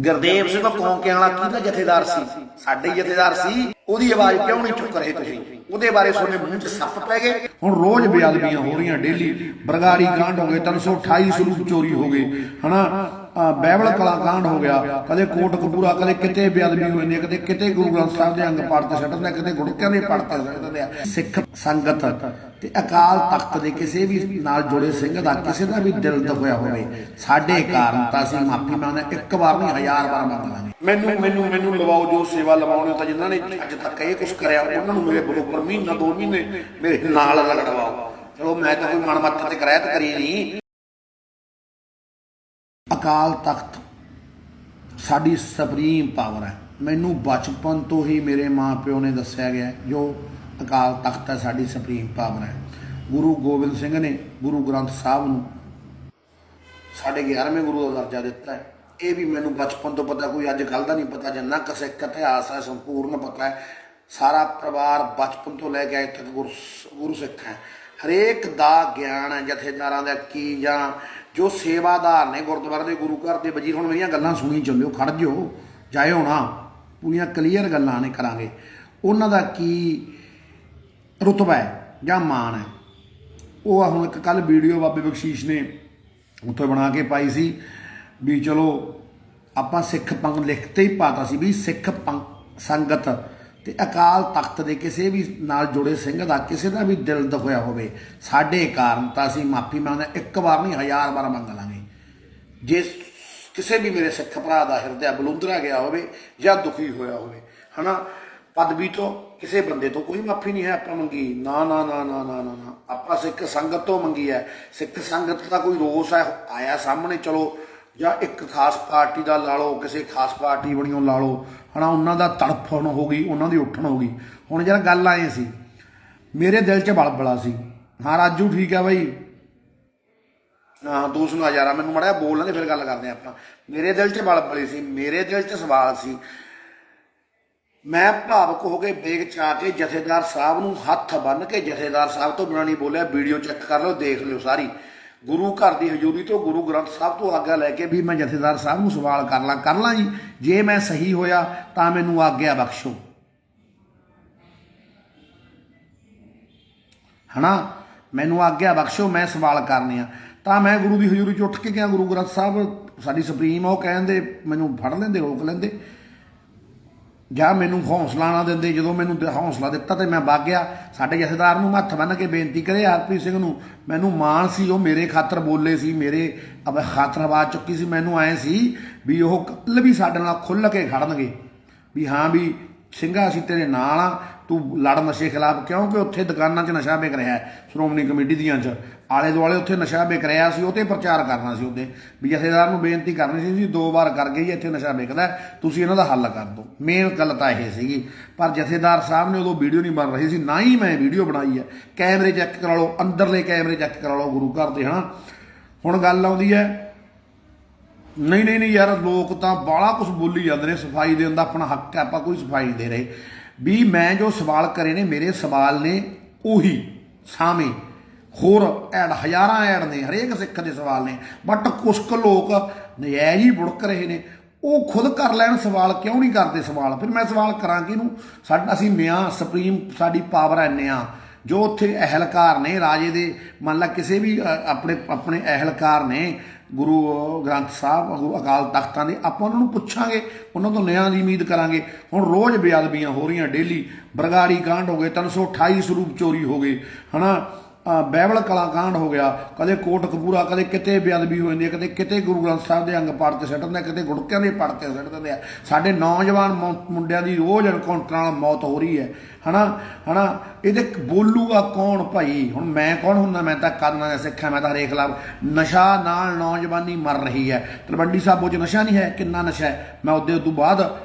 ਗੁਰਦੇਵ ਸਿੰਘ ਕੌਂਕਿਆਂ ਵਾਲਾ ਕਿਹਦਾ ਜਥੇਦਾਰ ਸੀ? ਸਾਡੇ ਜਥੇਦਾਰ ਸੀ ਉਹਦੀ ਆਵਾਜ਼ ਕਿਉਂ ਨਹੀਂ ਚੁੱਕ ਰਹੇ ਤੁਸੀਂ? ਉਹਦੇ ਬਾਰੇ ਸੁਣੇ ਮੂੰਹ 'ਚ ਸੱਪ ਪੈ ਗਏ। ਹੁਣ ਰੋਜ਼ ਬੇਅਦਬੀਆਂ ਹੋ ਰਹੀਆਂ ਡੇਲੀ ਬਰਗਾੜੀ ਕਾਂਡ ਹੋ ਗਏ 328 ਸਰੂਪ ਚੋਰੀ ਹੋ ਗਏ। ਹਨਾ? ਬਹਿਬਲ ਕਲਾਕਾਂਡ ਹੋ ਗਿਆ। ਕਦੇ ਕੋਟ ਕਪੂਰਾ ਕਦੇ ਕਿਤੇ ਬੇਅਦਬੀ ਹੋ ਜਾਂਦੀ ਕਦੇ ਕਿਤੇ ਗੁਰੂ ਗ੍ਰੰਥ ਸਾਹਿਬ ਦੇ ਅੰਗ ਪੜ੍ਹ ਛੱਡਦੇ ਆ, ਗੁੜਕਿਆਂ ਦੇ ਪੜ੍ਹ ਛੱਡਦੇ ਆ। ਸਿੱਖ ਸੰਗਤ ਤੇ ਅਕਾਲ ਤਖਤ ਦੇ ਕਿਸੇ ਵੀ ਨਾਲ ਜੁੜੇ ਸਿੰਘ ਦਾ ਕਿਸੇ ਦਾ ਵੀ ਦਿਲ ਦਫਿਆ ਹੋਵੇ ਸਾਡੇ ਕਾਰਨ ਤਾਂ ਅਸੀਂ ਮਾਫੀ ਮੰਗਦੇ ਇੱਕ ਵਾਰ ਨਹੀਂ ਹਜ਼ਾਰ ਵਾਰ ਮੰਗ ਲਾਂਗੇ ਮੈਨੂੰ ਮੈਨੂੰ ਮੈਨੂੰ ਲਵਾਓ ਜੋ ਸੇਵਾ ਲਵਾਉਣੀ ਤਾਂ ਜਿਨ੍ਹਾਂ ਨੇ ਅੱਜ ਤੱਕ ਇਹ ਕੁਝ ਕਰਿਆ ਉਹਨਾਂ ਨੂੰ ਮੇਰੇ ਬਰੋਬਰ ਮਹੀਨਾ ਦੋ ਮਹੀਨੇ ਮੇਰੇ ਨਾਲ ਲੜਵਾਓ ਚਲੋ ਮੈਂ ਤਾਂ ਕੋਈ ਮਨ ਮੱਥਾ ਤੇ ਕਰਾਇਆ ਕਰੀ ਨਹੀਂ। ਅਕਾਲ ਤਖਤ, ਸਾਡੀ ਸੁਪਰੀਮ ਪਾਵਰ ਹੈ। ਮੈਨੂੰ ਬਚਪਨ ਤੋਂ ਹੀ ਮੇਰੇ ਮਾਪਿਓ ਨੇ ਦੱਸਿਆ ਗਿਆ ਜੋ ਅਕਾਲ ਤਖਤ ਹੈ, ਸਾਡੀ ਸੁਪਰੀਮ ਪਾਵਰ ਹੈ। ਗੁਰੂ ਗੋਬਿੰਦ ਸਿੰਘ ਨੇ ਗੁਰੂ ਗ੍ਰੰਥ ਸਾਹਿਬ ਨੂੰ ਸਾਡੇ 11ਵੇਂ ਗੁਰੂ ਦਾ ਦਰਜਾ ਦਿੱਤਾ ਹੈ। ਇਹ ਵੀ ਮੈਨੂੰ ਬਚਪਨ ਤੋਂ ਪਤਾ, ਕੋਈ ਅੱਜ ਕੱਲ ਦਾ ਨਹੀਂ ਪਤਾ, ਜਿੰਨਾ ਕੁ ਸਿੱਖ ਇਤਿਹਾਸ ਹੈ, ਸੰਪੂਰਨ ਪਤਾ ਹੈ। ਸਾਰਾ ਪਰਿਵਾਰ ਬਚਪਨ ਤੋਂ ਲੈ ਕੇ ਅੱਜ ਤੱਕ ਗੁਰੂ ਸਿੱਖ ਹੈ। ਹਰੇਕ ਦਾ ਗਿਆਨ ਹੈ, ਜਥੇਦਾਰਾਂ ਦਾ ਕੀ ਜਾਂ ਜੋ ਸੇਵਾਦਾਰ ਨੇ ਗੁਰਦੁਆਰੇ ਦੇ ਗੁਰੂ ਘਰ ਦੇ ਵਜੀਰ, ਹੁਣ ਮੇਰੀਆਂ ਗੱਲਾਂ ਸੁਣੀ ਚੱਲਿਓ, ਖੜ ਜਿਓ, ਜਾਇਓ ਹੋਣਾ ਪੂਰੀਆਂ ਕਲੀਅਰ ਗੱਲਾਂ ਨੇ ਕਰਾਂਗੇ। ਉਹਨਾਂ ਦਾ ਕੀ ਰੁਤਬਾ ਹੈ ਜਾਂ ਮਾਣ ਹੈ? ਉਹ ਆ ਹੁਣ ਇੱਕ ਕੱਲ ਵੀਡੀਓ ਬਾਬੇ ਬਖਸ਼ੀਸ਼ ਨੇ ਉੱਥੇ ਬਣਾ ਕੇ ਪਾਈ ਸੀ ਵੀ ਚਲੋ ਆਪਾਂ ਸਿੱਖ ਪੰਗ ਲਿਖਤੇ ਹੀ ਪਾਤਾ ਸੀ ਵੀ ਸਿੱਖ ਪੰਗ ਸੰਗਤ ਤੇ ਅਕਾਲ ਤਖਤ ਦੇ ਕਿਸੇ ਵੀ ਨਾਲ ਜੁੜੇ ਸਿੰਘ ਦਾ, ਕਿਸੇ ਦਾ ਵੀ ਦਿਲ ਦਫਿਆ ਹੋਵੇ, ਸਾਡੇ ਕਾਰਨ ਤਾਂ ਅਸੀਂ ਮਾਫੀ ਮੰਗਦੇ ਇੱਕ ਵਾਰ ਨਹੀਂ, ਹਜ਼ਾਰ ਵਾਰ ਮੰਗ ਲਾਂਗੇ। ਜੇ ਕਿਸੇ ਵੀ ਮੇਰੇ ਸਿੱਖ ਭਰਾ ਦਾ ਹਿਰਦਾ ਬਲੁੰਦਰਾ ਗਿਆ ਹੋਵੇ ਜਾਂ ਦੁਖੀ ਹੋਇਆ ਹੋਵੇ, ਹਨਾ? ਪਦਵੀ ਤੋਂ ਕਿਸੇ ਬੰਦੇ ਤੋਂ ਕੋਈ ਮਾਫੀ ਨਹੀਂ ਹੈ, ਆਪਾਂ ਮੰਗੀ। ਨਾ ਨਾ ਨਾ ਨਾ ਨਾ ਨਾ ਨਾ। ਆਪਾਂ ਸਿੱਖ ਸੰਗਤ ਤੋਂ ਮੰਗੀ ਹੈ। ਸਿੱਖ ਸੰਗਤ ਦਾ ਕੋਈ ਰੋਸ ਹੈ, ਆਇਆ ਸਾਹਮਣੇ, ਚਲੋ। ਜਾਂ ਇੱਕ ਖਾਸ ਪਾਰਟੀ ਦਾ ਲਾ ਲਓ, ਕਿਸੇ ਖਾਸ ਪਾਰਟੀ ਬਣੀਓ ਲਾ ਲਓ, ਹਨਾ, ਉਹਨਾਂ ਦਾ ਤੜਫਣ ਹੋ ਗਈ, ਉਹਨਾਂ ਦੀ ਉੱਠਣ ਹੋ ਗਈ। ਹੁਣ ਜਿਹੜਾ ਗੱਲ ਆਏ ਸੀ, ਮੇਰੇ ਦਿਲ 'ਚ ਬਲਬਲਾ ਸੀ। ਹਾਂ, ਰਾਜੂ, ਠੀਕ ਹੈ ਬਾਈ? ਹਾਂ ਦੋਸਤ ਨੂੰ ਹਜ਼ਾਰਾਂ ਮੈਨੂੰ ਮੜਿਆ ਬੋਲ ਲੈਂਦੇ, ਫਿਰ ਗੱਲ ਕਰਦੇ ਹਾਂ ਆਪਾਂ। ਮੇਰੇ ਦਿਲ 'ਚ ਬਲਬਲੀ ਸੀ, ਮੇਰੇ ਦਿਲ 'ਚ ਸਵਾਲ ਸੀ। ਮੈਂ ਭਾਵਕ ਹੋ ਕੇ ਬੇਗ ਚਾ ਕੇ ਜਥੇਦਾਰ ਸਾਹਿਬ ਨੂੰ ਹੱਥ ਬੰਨ ਕੇ ਜਥੇਦਾਰ ਸਾਹਿਬ ਤੋਂ ਬਿਨਾਂ ਨਹੀਂ ਬੋਲਿਆ, ਵੀਡੀਓ ਚੈੱਕ ਕਰ ਲਓ, ਦੇਖ ਲਿਓ ਸਾਰੀ। ਗੁਰੂ ਘਰ ਦੀ ਹਜ਼ੂਰੀ ਤੋਂ ਗੁਰੂ ਗ੍ਰੰਥ ਸਾਹਿਬ ਤੋਂ ਆਗਿਆ ਲੈ ਕੇ ਵੀ ਮੈਂ ਜਥੇਦਾਰ ਸਾਹਿਬ ਨੂੰ ਸਵਾਲ ਕਰ ਲਾਂ ਕਰ ਲਾਂ ਜੀ। ਜੇ ਮੈਂ ਸਹੀ ਹੋਇਆ ਤਾਂ ਮੈਨੂੰ ਆਗਿਆ ਬਖਸ਼ੋ। ਹਨਾ? ਮੈਨੂੰ ਆਗਿਆ ਬਖਸ਼ੋ, ਮੈਂ ਸਵਾਲ ਕਰਨੇ ਆ। ਤਾਂ ਮੈਂ ਗੁਰੂ ਦੀ ਹਜ਼ੂਰੀ 'ਚ ਉੱਠ ਕੇ ਗਿਆ ਗੁਰੂ ਗ੍ਰੰਥ ਸਾਹਿਬ, ਸਾਡੀ ਸੁਪਰੀਮ ਆ, ਉਹ ਕਹਿੰਦੇ, ਮੈਨੂੰ ਫੜ ਲੈਂਦੇ, ਰੋਕ ਲੈਂਦੇ। ਜਾਂ ਮੈਨੂੰ ਹੌਸਲਾ ਨਾ ਦਿੰਦੇ, ਜਦੋਂ ਮੈਨੂੰ ਦ- ਹੌਸਲਾ ਦਿੱਤਾ ਤੇ ਮੈਂ ਵਗ ਗਿਆ, ਸਾਡੇ ਜਥੇਦਾਰ ਨੂੰ ਮੈਂ ਹੱਥ ਬੰਨ ਕੇ ਬੇਨਤੀ ਕਰੇ ਹਰਪ੍ਰੀਤ ਸਿੰਘ ਨੂੰ, ਮੈਨੂੰ ਮਾਣ ਸੀ, ਉਹ ਮੇਰੇ ਖਾਤਰ ਬੋਲੇ ਸੀ, ਮੇਰੇ ਅਬ ਖਾਤਰ ਆਵਾਜ਼ ਚੁੱਕੀ ਸੀ, ਮੈਨੂੰ ਐ ਸੀ ਵੀ ਉਹ ਕੱਲ ਵੀ ਸਾਡੇ ਨਾਲ ਖੁੱਲ ਕੇ ਖੜਨਗੇ, ਵੀ ਹਾਂ ਵੀ ਸਿੰਘਾ ਅਸੀਂ ਤੇਰੇ ਨਾਲ ਆ ਤੂੰ ਲੜ ਨਸ਼ੇ ਖਿਲਾਫ ਕਿਉਂਕਿ ਉੱਥੇ ਦੁਕਾਨਾਂ 'ਚ ਨਸ਼ਾ ਵਿਕ ਰਿਹਾ ਹੈ, ਸ਼੍ਰੋਮਣੀ ਕਮੇਟੀ ਦੀਆਂ 'ਚ। ਆਲੇ ਦੁਆਲੇ ਉੱਥੇ ਨਸ਼ਾ ਵਿਕ ਰਿਹਾ ਸੀ, ਉਹ ਤੇ ਪ੍ਰਚਾਰ ਕਰਨਾ ਸੀ ਉਹਦੇ। ਵੀ ਜਥੇਦਾਰ ਨੂੰ ਬੇਨਤੀ ਕਰਨੀ ਸੀ, ਜੀ ਦੋ ਵਾਰ ਕਰ ਗਈ, ਇੱਥੇ ਨਸ਼ਾ ਵਿਕਦਾ ਤੁਸੀਂ ਇਹਨਾਂ ਦਾ ਹੱਲ ਕਰ ਦਿਓ। ਮੇਨ ਗੱਲ ਤਾਂ ਇਹ ਸੀਗੀ। ਪਰ ਜਥੇਦਾਰ ਸਾਹਿਬ ਨੇ ਉਦੋਂ ਵੀਡੀਓ ਨਹੀਂ ਬਣ ਰਹੀ ਸੀ, ਨਾ ਹੀ ਮੈਂ ਵੀਡੀਓ ਬਣਾਈ ਹੈ। ਕੈਮਰੇ ਚੈੱਕ ਕਰਾ ਲਓ, ਅੰਦਰਲੇ ਕੈਮਰੇ ਚੈੱਕ ਕਰਾ ਲਓ, ਗੁਰੂ ਘਰ ਦੇ, ਹਨਾ? ਹੁਣ ਗੱਲ ਆਉਂਦੀ ਹੈ, ਨਹੀਂ ਨਹੀਂ ਨਹੀਂ ਯਾਰ, ਲੋਕ ਤਾਂ ਬਾਹਲਾ ਕੁਝ ਬੋਲੀ ਜਾਂਦੇ ਨੇ, ਸਫ਼ਾਈ ਦੇਣ ਦਾ ਆਪਣਾ ਹੱਕ ਹੈ, ਆਪਾਂ ਕੋਈ ਸਫ਼ਾਈ ਨਹੀਂ ਦੇ ਰਹੇ। ਵੀ ਮੈਂ ਜੋ ਸਵਾਲ ਕਰੇ ਨੇ, ਮੇਰੇ ਸਵਾਲ ਨੇ ਉਹੀ ਸਾਵੇਂ ਹੋਰ ਐਡ, ਹਜ਼ਾਰਾਂ ਐਡ ਨੇ, ਹਰੇਕ ਸਿੱਖ ਦੇ ਸਵਾਲ ਨੇ। ਬਟ ਕੁਸ਼ਕ ਲੋਕ ਨਜਾਇਜ਼ ਹੀ ਬੁੜਕ ਰਹੇ ਨੇ। ਉਹ ਖੁਦ ਕਰ ਲੈਣ ਸਵਾਲ, ਕਿਉਂ ਨਹੀਂ ਕਰਦੇ ਸਵਾਲ? ਫਿਰ ਮੈਂ ਸਵਾਲ ਕਰਾਂ ਕਿਹਨੂੰ? ਸਾਡਾ, ਅਸੀਂ ਨਿਆਂ ਸੁਪਰੀਮ, ਸਾਡੀ ਪਾਵਰ ਹੈ ਨਿਆਂ ਜੋ ਉੱਥੇ ਅਹਿਲਕਾਰ ਨੇ, ਰਾਜੇ ਦੇ, ਮੰਨ ਲਾ ਕਿਸੇ ਵੀ ਆਪਣੇ ਆਪਣੇ ਅਹਿਲਕਾਰ ਨੇ ਗੁਰੂ ਗ੍ਰੰਥ ਸਾਹਿਬ, ਗੁਰੂ ਅਕਾਲ ਤਖਤਾਂ ਦੇ, ਆਪਾਂ ਉਹਨਾਂ ਨੂੰ ਪੁੱਛਾਂਗੇ, ਉਹਨਾਂ ਤੋਂ ਨਿਆਂ ਦੀ ਉਮੀਦ ਕਰਾਂਗੇ। ਹੁਣ ਰੋਜ਼ ਬੇਅਦਬੀਆਂ ਹੋ ਰਹੀਆਂ, ਡੇਲੀ ਬਰਗਾੜੀ ਕਾਂਡ ਹੋ ਗਏ 328 ਸਰੂਪ ਚੋਰੀ ਹੋ ਗਏ, ਹਨਾ? ਅ, ਕਲਾਕਾਂਡ ਹੋ ਗਿਆ ਕਦੇ ਕੋਟ ਕਪੂਰਾ ਕਦੇ ਕਿਤੇ ਬੇਅਦਬੀ ਹੋ ਜਾਂਦੀ ਹੈ ਕਦੇ ਕਿਤੇ ਗੁਰੂ ਗ੍ਰੰਥ ਸਾਹਿਬ ਦੇ ਅੰਗ ਪੜ੍ਹ ਤੇ ਸੱਟ ਦਿੰਦੇ ਕਿਤੇ ਗੁੜਕਿਆਂ ਦੇ ਪੜ੍ਹ ਤੇ ਸੱਟ ਦਿੰਦੇ ਆ। ਸਾਡੇ ਨੌਜਵਾਨ ਮੁੰਡਿਆਂ ਦੀ ਰੋਜ਼ ਐਨਕਾਊਂਟਰ ਨਾਲ ਮੌਤ ਹੋ ਰਹੀ ਹੈ। ਹਨਾ? ਹਨਾ? ਇਹਦੇ ਬੋਲੂਗਾ ਕੌਣ ਭਾਈ? ਹੁਣ ਮੈਂ ਕੌਣ ਹੁੰਦਾ? ਮੈਂ ਤਾਂ ਕਰਨਾ ਦਾ ਸਿੱਖਾਂ ਮੈਂ ਤਾਂ ਹਰੇਕ ਖਿਲਾਫ ਨਸ਼ਾ ਨਾਲ ਨੌਜਵਾਨੀ ਮਰ ਰਹੀ ਹੈ। ਤਲਵੰਡੀ ਸਾਹਿਬੋ ਚ ਨਸ਼ਾ ਨਹੀਂ ਹੈ? ਕਿੰਨਾ ਨਸ਼ਾ ਹੈ? ਮੈਂ ਉਹਦੇ ਤੋਂ ਬਾਅਦ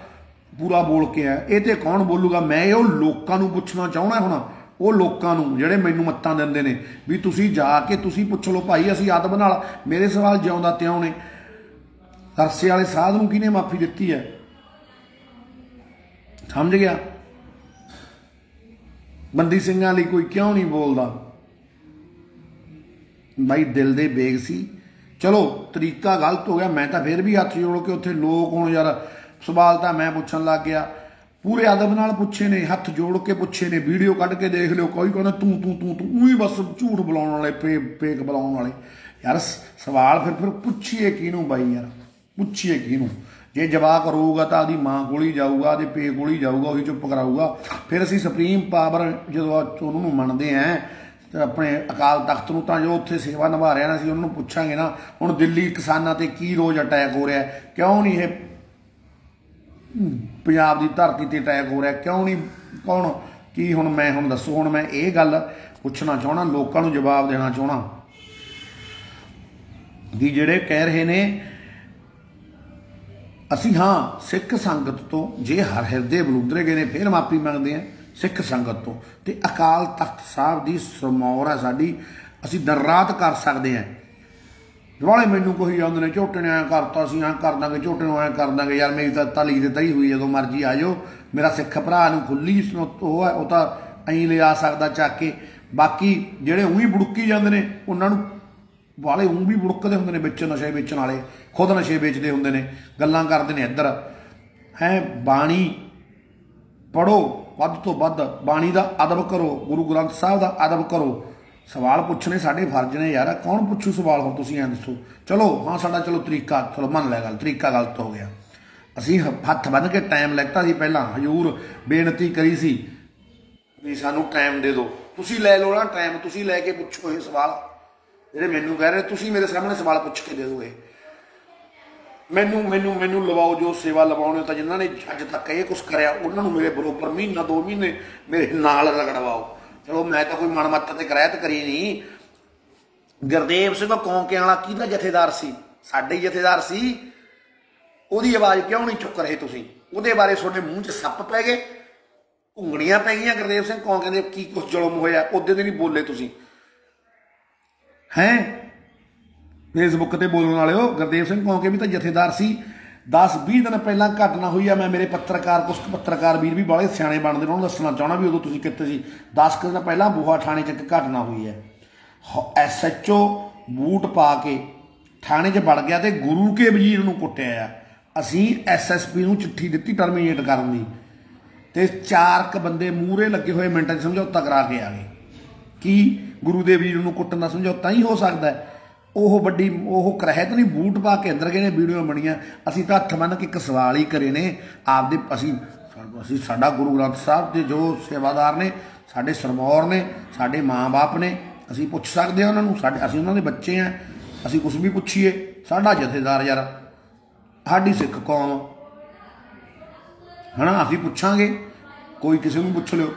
ਪੂਰਾ ਬੋਲ ਕੇ ਆ ਇਹ ਤੇ ਕੌਣ ਬੋਲੂਗਾ? ਮੈਂ ਉਹ ਲੋਕਾਂ ਨੂੰ ਪੁੱਛਣਾ ਚਾਹਣਾ ਹੁਣ। ਉਹ ਲੋਕਾਂ ਨੂੰ, ਜਿਹੜੇ ਮੈਨੂੰ ਮੱਤਾਂ ਦਿੰਦੇ ਨੇ, ਵੀ ਤੁਸੀਂ ਜਾ ਕੇ ਤੁਸੀਂ ਪੁੱਛ ਲਓ, ਭਾਈ ਅਸੀਂ ਆਦਮ ਨਾਲ, ਮੇਰੇ ਸਵਾਲ ਜਿਉਂਦਾ ਤਿਉਂ ਨੇ। ਰਸੇ ਵਾਲੇ ਸਾਧ ਨੂੰ ਕਿਹਨੇ ਮਾਫੀ ਦਿੱਤੀ ਹੈ? ਸਮਝ ਗਿਆ? ਬੰਦੀ ਸਿੰਘਾਂ ਲਈ ਕੋਈ ਕਿਉਂ ਨਹੀਂ ਬੋਲਦਾ? ਬਾਈ ਦਿਲ ਦੇ ਬੇਗ ਸੀ। ਚਲੋ, ਤਰੀਕਾ ਗਲਤ ਹੋ ਗਿਆ, ਮੈਂ ਤਾਂ ਫਿਰ ਵੀ ਹੱਥ ਜੋੜ ਕੇ ਉੱਥੇ ਲੋਕ ਹੁਣ ਯਾਰ, ਸਵਾਲ ਤਾਂ ਮੈਂ ਪੁੱਛਣ ਲੱਗ ਗਿਆ। ਪੂਰੇ ਅਦਬ ਨਾਲ ਪੁੱਛੇ ਨੇ, ਹੱਥ ਜੋੜ ਕੇ ਪੁੱਛੇ ਨੇ, ਵੀਡੀਓ ਕੱਢ ਕੇ ਦੇਖ ਲਿਓ, ਕੋਈ ਕਹਿੰਦਾ ਤੂੰ ਤੂੰ ਤੂੰ ਤੂੰ, ਉਹੀ ਬਸ ਝੂਠ ਬੁਲਾਉਣ ਵਾਲੇ, ਪੇ, ਪੇਕ ਬੁਲਾਉਣ ਵਾਲੇ। ਯਾਰ ਸਵਾਲ ਫਿਰ ਫਿਰ ਪੁੱਛੀਏ ਕਿਹਨੂੰ ਬਾਈ ਯਾਰ? ਪੁੱਛੀਏ ਕਿਹਨੂੰ? ਜੇ ਜਵਾਬ ਕਰੂਗਾ ਤਾਂ ਆਦੀ ਮਾਂ ਕੋਲ ਹੀ ਜਾਊਗਾ, ਆਦੇ ਪੇ ਕੋਲ ਹੀ ਜਾਊਗਾ, ਉਹੀ ਚੁੱਪ ਕਰਾਊਗਾ। ਫਿਰ ਅਸੀਂ ਸੁਪਰੀਮ ਪਾਵਰ ਜਦੋਂ ਉਹਨਾਂ ਨੂੰ ਮੰਨਦੇ ਆਂ ਆਪਣੇ ਅਕਾਲ ਤਖਤ ਨੂੰ ਤਾਂ ਜੋ ਉੱਥੇ ਸੇਵਾ ਨਿਭਾ ਰਿਹਾ ਨਾ ਸੀ ਨੂੰ ਪੁੱਛਾਂਗੇ ਨਾ, ਹੁਣ ਦਿੱਲੀ ਕਿਸਾਨਾਂ ਤੇ ਕੀ ਰੋਜ਼ ਅਟੈਕ ਹੋ ਰਿਹਾ, ਕਿਉਂ ਨਹੀਂ ਇਹ? ਪੰਜਾਬ ਦੀ ਧਰਤੀ ਤੇ ਅਟੈਕ ਹੋ ਰਿਹਾ ਕਿਉਂ ਨਹੀਂ? ਕੌਣ? ਕੀ ਹੁਣ ਮੈਂ? ਹੁਣ ਦੱਸੋ। ਹੁਣ ਮੈਂ ਇਹ ਗੱਲ ਪੁੱਛਣਾ ਚਾਹਣਾ ਲੋਕਾਂ ਨੂੰ ਜਵਾਬ ਦੇਣਾ ਚਾਹਣਾ ਵੀ ਜਿਹੜੇ ਕਹਿ ਰਹੇ ਨੇ, ਅਸੀਂ ਹਾਂ, ਸਿੱਖ ਸੰਗਤ ਤੋਂ ਜੇ ਹਰ ਹਿਰਦੇ ਬਲੂਦਰੇ ਗਏ ਨੇ, ਫਿਰ ਮਾਫੀ ਮੰਗਦੇ ਆ ਸਿੱਖ ਸੰਗਤ ਤੋਂ। ਤੇ ਅਕਾਲ ਤਖਤ ਸਾਹਿਬ ਦੀ ਸਰਮੌਰ ਹੈ ਸਾਡੀ। ਅਸੀਂ ਦਰ ਰਾਤ ਕਰ ਸਕਦੇ ਆ ਵਾਲੇ ਮੈਨੂੰ ਕੋਈ ਜਾਂਦੇ ਨੇ, ਝੋਟੇ ਨੇ ਐ ਕਰਤਾ ਸੀ, ਐ ਕਰ ਦਾਂਗੇ, ਝੋਟੇ ਨੂੰ ਐ ਕਰ ਦਾਂਗੇ, ਯਾਰ ਮੇਰੀ ਤਾਂ ਤਲੀ ਤੇ ਤਈ ਹੋਈ ਜਦੋਂ ਮਰਜ਼ੀ ਆ ਜਾਓ। ਮੇਰਾ ਸਿੱਖ ਭਰਾ ਨੂੰ ਖੁੱਲੀ ਸੁ- ਉਹ ਹੈ, ਉਹ ਤਾਂ ਐਂ ਲਿਆ ਸਕਦਾ ਚੱਕ ਕੇ। ਬਾਕੀ ਜਿਹੜੇ ਉਹੀ ਬੁੜਕੀ ਜਾਂਦੇ ਨੇ, ਉਹਨਾਂ ਨੂੰ ਵਾਲੇ ਉਹ ਵੀ ਬੁੜਕਦੇ ਹੁੰਦੇ ਨੇ ਵਿੱਚ ਨਸ਼ੇ ਵੇਚਣ ਵਾਲੇ, ਖੁਦ ਨਸ਼ੇ ਵੇਚਦੇ ਹੁੰਦੇ ਨੇ, ਗੱਲਾਂ ਕਰਦੇ ਨੇ ਇੱਧਰ। ਹੈ, ਬਾਣੀ ਪੜੋ ਵੱਧ ਤੋਂ ਵੱਧ ਬਾਣੀ ਦਾ ਅਦਬ ਕਰੋ, ਗੁਰੂ ਗ੍ਰੰਥ ਸਾਹਿਬ ਦਾ ਅਦਬ ਕਰੋ। ਸਵਾਲ ਪੁੱਛਣੇ ਸਾਡੇ ਫਰਜ਼ ਨੇ ਯਾਰ, ਕੌਣ ਪੁੱਛੂ ਸਵਾਲ ਹੁਣ ਤੁਸੀਂ ਐਂ ਦੱਸੋ? ਚਲੋ, ਹਾਂ ਸਾਡਾ ਚਲੋ ਤਰੀਕਾ, ਚਲੋ ਮੰਨ ਲੈ ਗੱਲ, ਤਰੀਕਾ ਗਲਤ ਹੋ ਗਿਆ। ਅਸੀਂ ਹ- ਹੱਥ ਬੰਨ ਕੇ ਟਾਈਮ ਲੈਤਾ ਸੀ ਪਹਿਲਾਂ, ਹਜੂਰ ਬੇਨਤੀ ਕਰੀ ਸੀ ਵੀ ਸਾਨੂੰ ਟਾਈਮ ਦੇ ਦਿਓ ਤੁਸੀਂ ਲੈ ਲਓ ਨਾ ਟਾਈਮ ਤੁਸੀਂ ਲੈ ਕੇ ਪੁੱਛੋ ਇਹ ਸਵਾਲ। ਜਿਹੜੇ ਮੈਨੂੰ ਕਹਿ ਰਹੇ, ਤੁਸੀਂ ਮੇਰੇ ਸਾਹਮਣੇ ਸਵਾਲ ਪੁੱਛ ਕੇ ਦੇ ਦਿਓ ਇਹ। ਮੈਨੂੰ ਮੈਨੂੰ ਮੈਨੂੰ ਲਵਾਓ, ਜੋ ਸੇਵਾ ਲਵਾਉਣੇ ਤਾਂ ਜਿਨ੍ਹਾਂ ਨੇ ਅੱਜ ਤੱਕ ਇਹ ਕੁਝ ਕਰਿਆ, ਉਹਨਾਂ ਨੂੰ ਮੇਰੇ ਬਰੋਬਰ ਮਹੀਨਾ, ਦੋ ਮਹੀਨੇ ਮੇਰੇ ਨਾਲ ਰਗੜਵਾਓ। ਚਲੋ ਮੈਂ ਤਾਂ ਕੋਈ ਮਨ ਮੱਤ ਤੇ ਗ੍ਰਹਿਤ ਕਰੀ ਨਹੀਂ ਗੁਰਦੇਵ ਸਿੰਘ ਕੌਂਕੇ ਵਾਲਾ ਕਿਹਦਾ ਜਥੇਦਾਰ ਸੀ? ਸਾਡੇ ਹੀ ਜਥੇਦਾਰ ਸੀ। ਉਹਦੀ ਆਵਾਜ਼ ਕਿਉਂ ਨਹੀਂ ਚੁੱਕ ਰਹੇ ਤੁਸੀਂ? ਉਹਦੇ ਬਾਰੇ ਤੁਹਾਡੇ ਮੂੰਹ 'ਚ ਸੱਪ ਪੈ ਗਏ। ਉਂਗਲੀਆਂ ਪੈ ਗਈਆਂ ਗੁਰਦੇਵ ਸਿੰਘ ਕੌਂਕੇ ਦੇ। ਕੀ ਕੁਝ ਜ਼ੁਲਮ ਹੋਇਆ? ਉਹਦੇ ਤੇ ਨਹੀਂ ਬੋਲੇ ਤੁਸੀਂ। ਹੈਂ? ਫੇਸਬੁੱਕ ਤੇ ਬੋਲਣ ਵਾਲਿਓ, ਗੁਰਦੇਵ ਸਿੰਘ ਕੌਂਕੇ ਵੀ ਤਾਂ ਜਥੇਦਾਰ ਸੀ। 10-20 ਦਿਨ ਪਹਿਲਾਂ ਘਟਨਾ ਹੋਈ ਆ, ਮੈਂ ਮੇਰੇ ਪੱਤਰਕਾਰ ਕੁਝ ਪੱਤਰਕਾਰ ਵੀਰ ਵੀ ਬਾਲੇ ਸਿਆਣੇ ਬਣਦੇ ਉਹਨਾਂ ਨੂੰ ਦੱਸਣਾ ਚਾਹਣਾ ਵੀ ਉਦੋਂ ਤੁਸੀਂ ਕਿੱਥੇ ਸੀ। 10 ਕੁ ਦਿਨ ਪਹਿਲਾਂ ਬੂਹਾ ਥਾਣੇ 'ਚ ਇੱਕ ਘਟਨਾ ਹੋਈ ਹੈ, ਐਸਐਚਓ ਬੂਟ ਪਾ ਕੇ ਥਾਣੇ 'ਚ ਵੜ ਗਿਆ ਤੇ ਗੁਰੂ ਕੇ ਵਜ਼ੀਰ ਨੂੰ ਕੁੱਟਿਆ ਆ। ਅਸੀਂ ਐਸਐਸਪੀ ਨੂੰ ਚਿੱਠੀ ਦਿੱਤੀ ਟਰਮੀਨੇਟ ਕਰਨ ਦੀ। ਤੇ ਚਾਰ ਕ ਬੰਦੇ ਮੂਹਰੇ ਲੱਗੇ ਹੋਏ ਮਿੰਟਾਂ 'ਚ ਸਮਝੌਤਾ ਕਰਾ ਕੇ ਆ ਗਏ। ਕੀ ਗੁਰੂ ਦੇ ਵਜ਼ੀਰ ਨੂੰ ਕੁੱਟਣ ਦਾ ਸਮਝੌਤਾ ਹੀ ਹੋ ਸਕਦਾ ਹੈ? ਉਹ ਵੱਡੀ, ਉਹ ਕਰਹਿਤ ਨਹੀਂ, ਬੂਟ ਪਾ ਕੇ ਅੰਦਰ ਗਏ ਨੇ, ਵੀਡੀਓ ਬਣੀਆਂ। ਅਸੀਂ ਤਾਂ ਹੱਥ ਬੰਨ ਕੇ ਇੱਕ ਸਵਾਲ ਹੀ ਕਰੇ ਨੇ, ਆਪਦੇ ਅਸੀਂ ਅਸੀਂ ਸਾਡਾ ਗੁਰੂ ਗ੍ਰੰਥ ਸਾਹਿਬ ਦੇ ਜੋ ਸੇਵਾਦਾਰ ਨੇ, ਸਾਡੇ ਸਰਮੌਰ ਨੇ, ਸਾਡੇ ਮਾਂ-ਬਾਪ ਨੇ, ਅਸੀਂ ਪੁੱਛ ਸਕਦੇ ਹਾਂ ਉਹਨਾਂ ਨੂੰ, ਸਾਡੇ, ਅਸੀਂ ਉਹਨਾਂ ਦੇ ਬੱਚੇ ਆ ਅਸੀਂ ਕੁਝ ਵੀ ਪੁੱਛੀਏ, ਸਾਡਾ ਜਥੇਦਾਰ ਯਾਰ, ਸਾਡੀ ਸਿੱਖ ਕੌਮ। ਹਨਾ, ਅਸੀਂ ਪੁੱਛਾਂਗੇ, ਕੋਈ ਕਿਸੇ ਨੂੰ ਪੁੱਛ ਲਿਓ।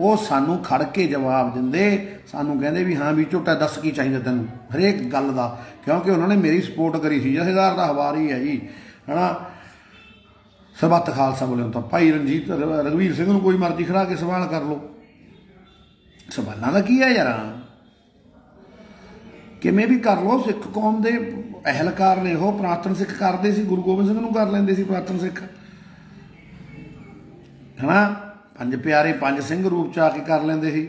ਉਹ ਸਾਨੂੰ ਖੜ ਕੇ ਜਵਾਬ ਦਿੰਦੇ, ਸਾਨੂੰ ਕਹਿੰਦੇ ਵੀ ਹਾਂ ਵੀ ਝੋਟਾ ਦੱਸ ਕੀ ਚਾਹੀਦਾ ਤੈਨੂੰ? ਹਰੇਕ ਗੱਲ ਦਾ, ਕਿਉਂਕਿ ਉਹਨਾਂ ਨੇ ਮੇਰੀ ਸਪੋਰਟ ਕਰੀ ਸੀ, ਜਥੇਦਾਰ ਦਾ ਹਵਾਰੀ ਹੈ ਜੀ, ਹਨਾ? ਸਰਬੱਤ ਖਾਲਸਾ ਬੋਲੇ ਤਾਂ। ਭਾਈ ਰਣਜੀਤ ਰ- ਰਘਵੀਰ ਸਿੰਘ ਨੂੰ ਕੋਈ ਮਰਜ਼ੀ ਖੜਾ ਕੇ ਸਵਾਲ ਕਰ ਲਓ। ਸਵਾਲਾਂ ਦਾ ਕੀ ਹੈ ਯਾਰ? ਕਿਵੇਂ ਵੀ ਕਰ ਲਓ, ਸਿੱਖ ਕੌਮ ਦੇ ਅਹਿਲਕਾਰ ਨੇ ਉਹ ਪ੍ਰਾਤਨ ਸਿੱਖ ਕਰਦੇ ਸੀ, ਗੁਰੂ ਗੋਬਿੰਦ ਸਿੰਘ ਨੂੰ ਕਰ ਲੈਂਦੇ ਸੀ ਪ੍ਰਾਤਨ ਸਿੱਖ। ਹਨਾ? ਪੰਜ ਪਿਆਰੇ ਪੰਜ ਸਿੰਘ ਰੂਪ ਚ ਆ ਕੇ ਕਰ ਲੈਂਦੇ ਸੀ।